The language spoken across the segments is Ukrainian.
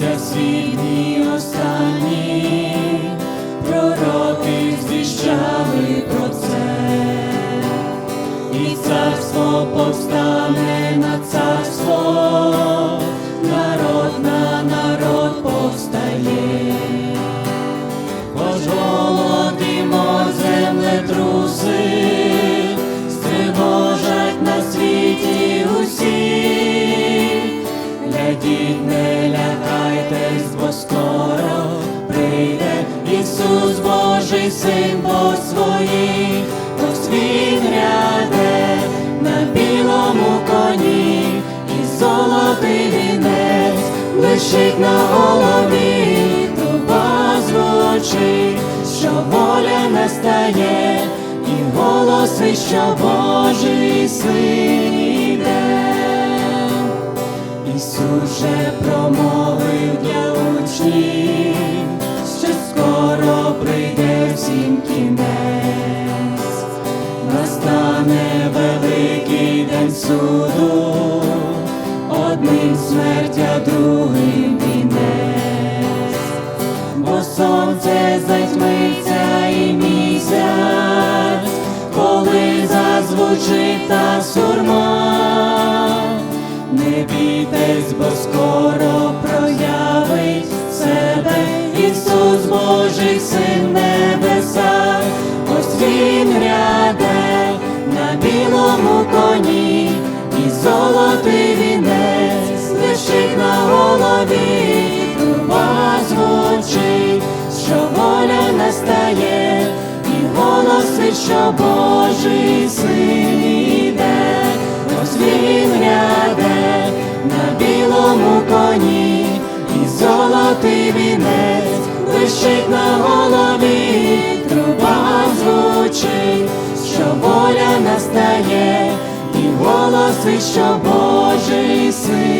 світ дні останні, пророки звіщали про це, і царство повстане на царство, По своїй, ось він гряде на білому коні, і золотий вінець блищить на голові, труба звучить, що воля настає, і голоси, що Божий син іде. Ісус же суду, одним смерть, а другим вінець, бо сонце затьмиться і місяць, коли зазвучить та сурма. Не бійтесь, бо скоро проявить себе Ісус Божий Син небеса, ось він гряде на білому коні, що Божий син іде, ось він гряде на білому коні, і золотий вінець блищить на голові, труба звучить, що воля настає, і голосить, що Божий син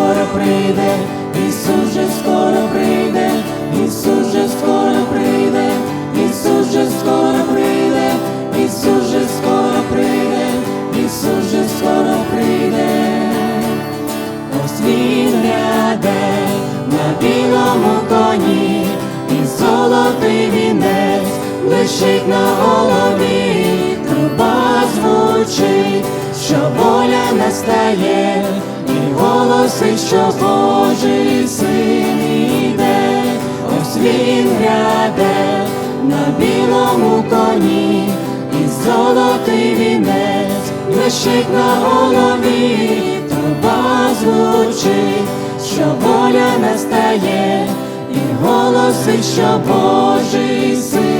білому коні, і золотий вінець блищить на голові, труба звучить, що воля настає, і голосить, що Божий син іде, ось він гряде на білому коні, і золотий вінець блищить на голові, труба звучить, воля настає, і голосить, що Божий син